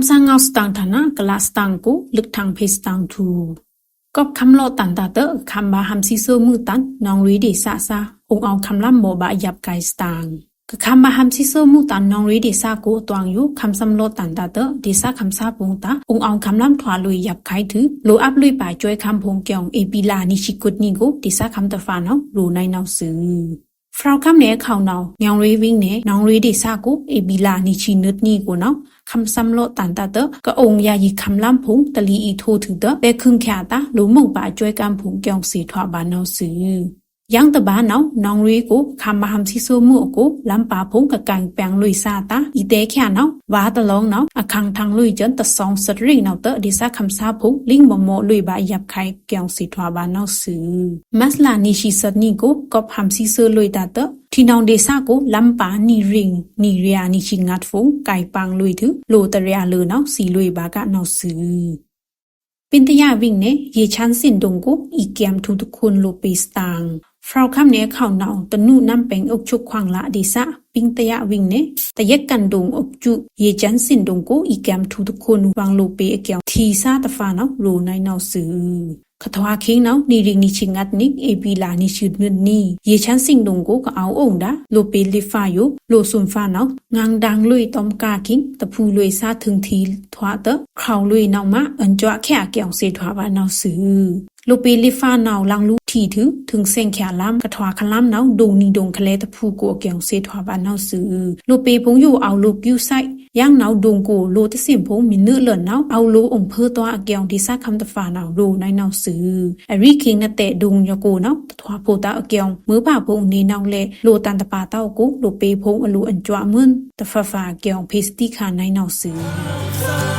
ำสังเงาสตังธนะกะลาสตังกูลึกทางเพสตังทูกอบคำโลตันตาเตอคำบาฮัมซิโซมือตันนองรีดีซาซาองเอาคำล่ำโมบายับไกสตังကခမဟမ်စီဆိုမူတန်နောင်ရီဒီစာကိုတွန်ယူခမ်ဆမ်လောတန်တာတဒီစာခမ်စာပုံတာအုံအောင်ခမ်လမ်ထွာလူရပ်ခိုင်သူလိုအပ်လွိပါကျွဲခမ်ဖုံကြောင်အေပီလာနီရှိကုတ်နီကိုဒီစာခမ်တဖာနောရူနိုင်နောက်စု ဖရောက်ကမ်နဲ့ခေါင်နောင်ညောင်လေးဝင်းနဲ့နောင်လေးဒီစာကိုအဘီလာနီချီနုတ်နီကိုနောခမ်ဆမ်လို့တန်တာတကအုံယာယီခမ်လမ်ဖုံတလီအီထိုးသူတဲ့ခွန်ခါတာလူမုံပါအကျွဲကမ်းဖုံကြောင်စီထွားပါနောစီ yang ta ba nau nong ri ko kham ma ham si so mu ko lam pa phong ka kang pang lui sa ta i te kya nau wa ta long nau a khang thang lui chen ta song sat ri nau ta di sa kham sa phu ling mo mo lui ba yap khai kyang si thwa ba nau su masla ni shi sat ni ko kop ham si so lui ta ta ထီနောင်ဒေဆာကိုလမ်ပါနီရင်နီရီယာနီချင်ငတ်ဖုန်ကိုင်ပန်းလွေသူလိုတရရလနောက်စီလွေပါကနောက်စီပင်တရဝင်းနဲ့ရေချမ်းစင်ဒုံကိုဤကမ်ထူတခွန်းလိုပေးစတန် ဖရောက်ခမ်နေခေါနောင်တနုနမ်ပင်အုတ်ချုပ်ခွန်လာဒီစာပင်တရဝင်းနေတရက်ကန်ဒုံအုတ်ကျရေချမ်းစင်တုံကိုဤကမ်ထူတခွန်ဝ ang လိုပေအကြောင်ထီစာတဖာနော်ရိုနိုင်နောက်ဆူခထွားခင်းနောင်နီရီနီချီငတ်နိအေပီလာနီရှုနနီရေချမ်းစင်ဒုံကိုကအောင်အောင်ဒါလိုပေလီဖာယိုလိုဆွန်ဖာနောင်ငန်းဒန်းလွေတုံကာခင်းတဖူလွေစာทึงသီထွားတခေါလွေနောင်မအန်ကြွခက်ကြောင်စေထွားပါနော ลูปีลิฟาหนาวลังลูทีถึงถึงเส้นแขลามกระถวาคลามเนาดงนีดงคะเลตะพูกัวเกียงเสถวาบานเนาสือลูปีพงอยู่เอาลูกยูไซย่างเนาดงกูโลตะสิมพงมีเนื้อเหลือนเนาเอาลูอมเพื่อตัวเกียงดีซาคําตะฝาเนาดูในเนาสืออริคิงนะเตะดงยกูเนาตะถวาโพตาเกียงมือป่าพงนีเนาเลโลตันตะปาเต้ากูลูปีพงอลูอันจวมึนตะฟาฟาเกียงพิสติคาในเนาสือ